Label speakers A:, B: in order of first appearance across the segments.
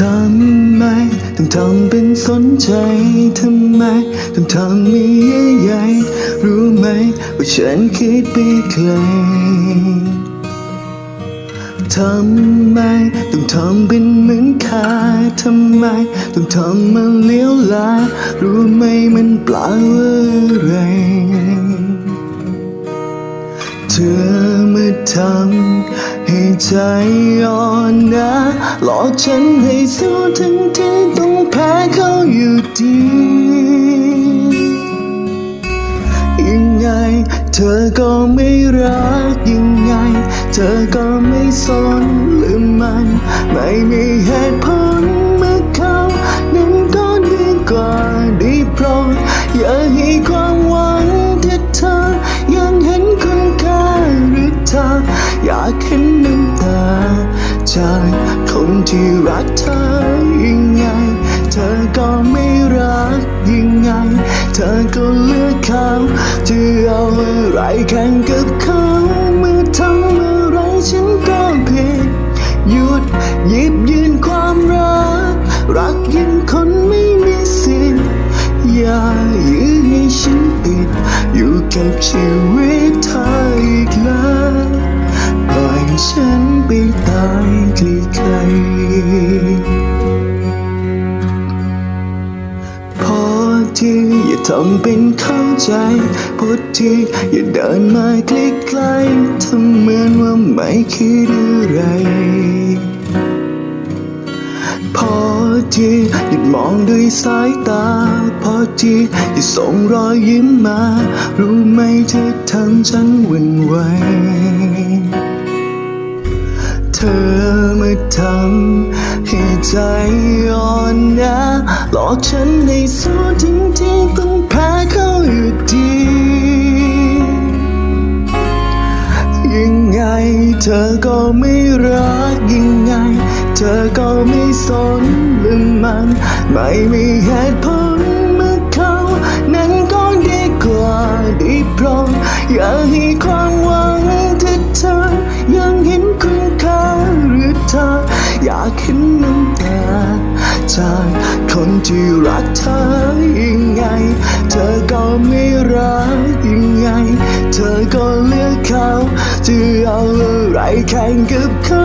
A: ทำไมต้องทำเป็นสนใจทำไมต้องทำมีเยื่อใยรู้ไหมว่าฉันคิดไปไกลทำไมต้องทำเป็นเหมือนขาดทำไมต้องทำมันเลี้ยวลารู้ไหมมันเปล่าอะไร อมาทำให้ใจอ่อนนะ หลอกฉันให้สู้ทั้งที่ต้องแพ้เขาอยู่ดี ยังไงเธอก็ไม่รักยังไง เธอก็ไม่สนลืมมัน ไม่มีเหตุผ รักเธอยังไง เธอก็ไม่รักยังไง เธอก็เลือกเขาจะเอาอะไรแข่งกับเขาเมื่อทำอะไรฉันก็ผิดหยุดหยิบยืนความรัก รักยังคนไม่มีสิทธิ์อย่ายื้อให้ฉันติดอยู่กับชีวิต ทีอย่าทำเป็นเข้าใจพอทีอย่าเดินมาใกล้ๆทำเหมือนว่าไม่คิดอะไรพอทีหยุดมองด้วยสายตา พอทีอย่าส่งรอยยิ้มมา รู้ไหมเธอทำฉันหวันไหวเธอมาทำให้ใจอ่อนนะ หลอกฉันให้สู้ทิ้งที่ต้องแพ้เขาอยู่ดี ยังไงเธอก็ไม่รักยังไง เธอก็ไม่สนลืมมัน ไม่มีเหตุผล ที่รักเธอยังไง เธอก็ไม่รักยังไง เธอก็เลือกเขาจะเอาอะไรแข่งกับเขา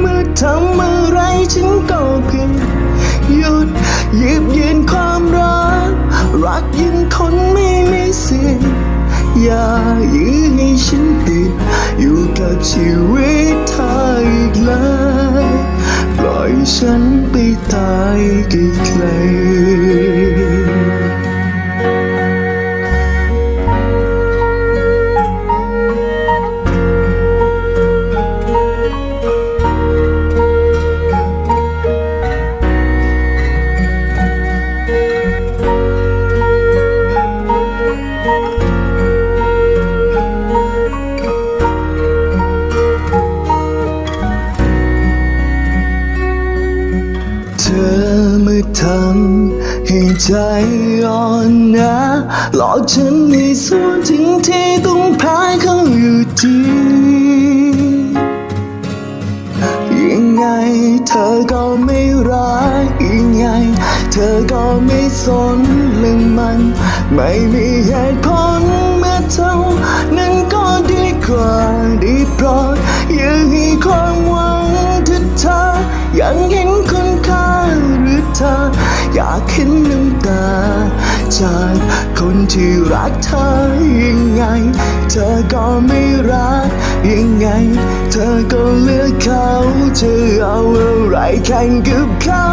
A: เมื่อทำอะไรฉันก็ผิดหยุดหยิบยืนความรัก รักยังคนไม่มีสิทธิ์อย่ายื้อให้ฉันติดอยู่กับชีวิตเธออีกเลย ปล่อยฉันไปตายไกล ทำให้ใจอ่อนนะหลอกฉันให้สู้ถึงที่ต้องแพ้เขาอยู่ดียังไงเธอก็ไม่รักยังไง เธอก็ไม่สนเรื่องมัน ไม่มีเหตุผลเมื่อเท่านั้นก็ดีกว่าด้โปรดอย่าให้ความ เธอก็ไม่รัก ยังไง เธอก็เลือกเขาจะเอาอะไรแข่งกับเขา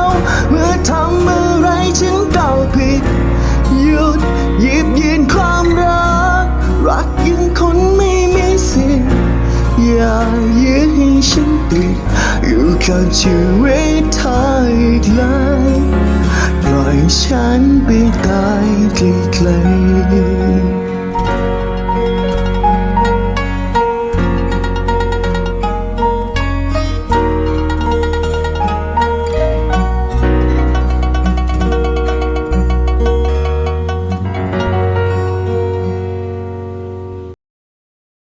A: เมื่อทำอะไรฉันก็ผิด หยุดหยิบยืนความรัก รักยังคนไม่มีสิทธิ์อย่ายื้อให้ฉันติดอยู่กับชีวิตเธออีกเลยปล่อยฉันไปตายไกลๆ